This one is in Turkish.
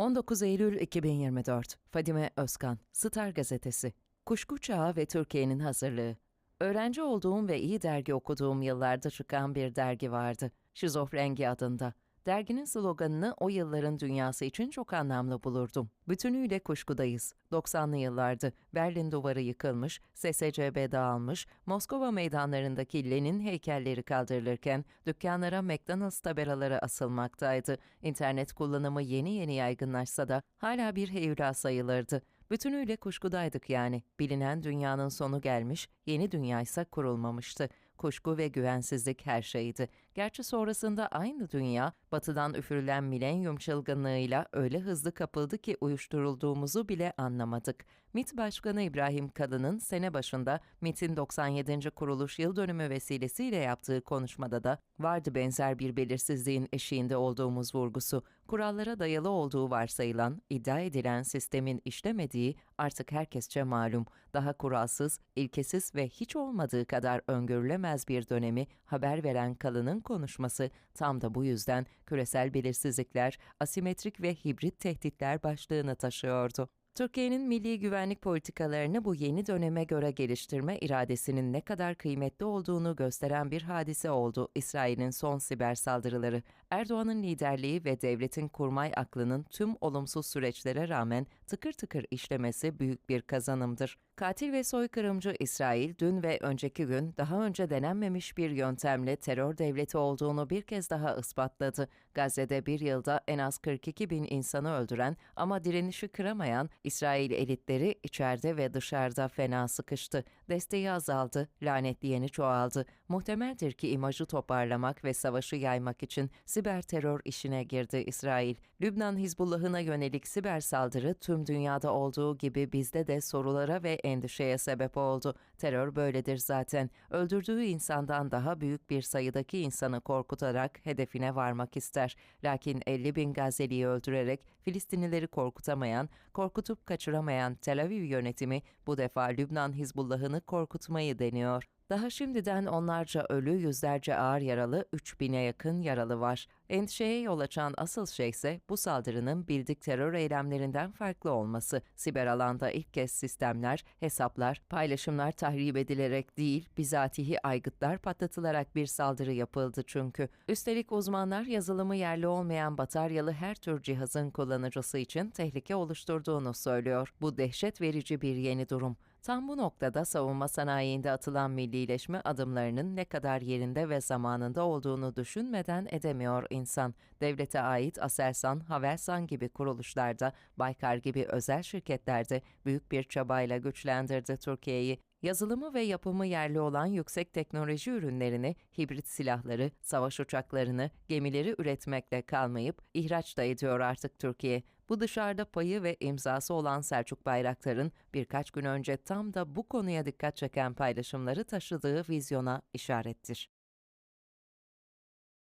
19 Eylül 2024 Fadime Özkan Star Gazetesi Kuşku Çağı ve Türkiye'nin hazırlığı Öğrenci olduğum ve iyi dergi okuduğum yıllarda çıkan bir dergi vardı. Şizofrengi adında. Derginin sloganını o yılların dünyası için çok anlamlı bulurdum. Bütünüyle kuşkudayız. 90'lı yıllardı. Berlin duvarı yıkılmış, SSCB dağılmış, Moskova meydanlarındaki Lenin heykelleri kaldırılırken dükkanlara McDonald's tabelaları asılmaktaydı. İnternet kullanımı yeni yeni yaygınlaşsa da hala bir heyula sayılırdı. Bütünüyle kuşkudaydık yani. Bilinen dünyanın sonu gelmiş, yeni dünya ise kurulmamıştı. Kuşku ve güvensizlik her şeydi. Gerçi sonrasında aynı dünya, batıdan üfürülen milenyum çılgınlığıyla öyle hızlı kapıldı ki uyuşturulduğumuzu bile anlamadık. MİT Başkanı İbrahim Kalın'ın sene başında MİT'in 97. kuruluş yıl dönümü vesilesiyle yaptığı konuşmada da vardı benzer bir belirsizliğin eşiğinde olduğumuz vurgusu. Kurallara dayalı olduğu varsayılan, iddia edilen sistemin işlemediği artık herkesçe malum. Daha kuralsız, ilkesiz ve hiç olmadığı kadar öngörülemez bir dönemi haber veren Kalın'ın konuşması tam da bu yüzden küresel belirsizlikler, asimetrik ve hibrit tehditler başlığını taşıyordu. Türkiye'nin milli güvenlik politikalarını bu yeni döneme göre geliştirme iradesinin ne kadar kıymetli olduğunu gösteren bir hadise oldu İsrail'in son siber saldırıları. Erdoğan'ın liderliği ve devletin kurmay aklının tüm olumsuz süreçlere rağmen tıkır tıkır işlemesi büyük bir kazanımdır. Katil ve soykırımcı İsrail dün ve önceki gün daha önce denenmemiş bir yöntemle terör devleti olduğunu bir kez daha ispatladı. Gazze'de bir yılda en az 42 bin insanı öldüren ama direnişi kıramayan İsrail elitleri içeride ve dışarıda fena sıkıştı. Desteği azaldı, lanetleyeni çoğaldı. Muhtemeldir ki imajı toparlamak ve savaşı yaymak için siber terör işine girdi İsrail. Lübnan Hizbullah'ına yönelik siber saldırı tüm dünyada olduğu gibi bizde de sorulara ve endişeye sebep oldu. Terör böyledir zaten. Öldürdüğü insandan daha büyük bir sayıdaki insanı korkutarak hedefine varmak ister. Lakin 50 bin Gazze'liyi öldürerek Filistinlileri korkutamayan, korkutup kaçıramayan Tel Aviv yönetimi bu defa Lübnan Hizbullah'ını korkutmayı deniyor. Daha şimdiden onlarca ölü, yüzlerce ağır yaralı, 3000'e yakın yaralı var. Endişeye yol açan asıl şey ise bu saldırının bildik terör eylemlerinden farklı olması. Siber alanda ilk kez sistemler, hesaplar, paylaşımlar tahrip edilerek değil, bizatihi aygıtlar patlatılarak bir saldırı yapıldı çünkü. Üstelik uzmanlar yazılımı yerli olmayan bataryalı her tür cihazın kullanıcısı için tehlike oluşturduğunu söylüyor. Bu dehşet verici bir yeni durum. Tam bu noktada savunma sanayiinde atılan millileşme adımlarının ne kadar yerinde ve zamanında olduğunu düşünmeden edemiyor insan. Devlete ait Aselsan, Havelsan gibi kuruluşlarda, Baykar gibi özel şirketlerde büyük bir çabayla güçlendirdi Türkiye'yi. Yazılımı ve yapımı yerli olan yüksek teknoloji ürünlerini, hibrit silahları, savaş uçaklarını, gemileri üretmekle kalmayıp ihraç da ediyor artık Türkiye. Bu dışarıda payı ve imzası olan Selçuk Bayraktar'ın birkaç gün önce tam da bu konuya dikkat çeken paylaşımları taşıdığı vizyona işarettir.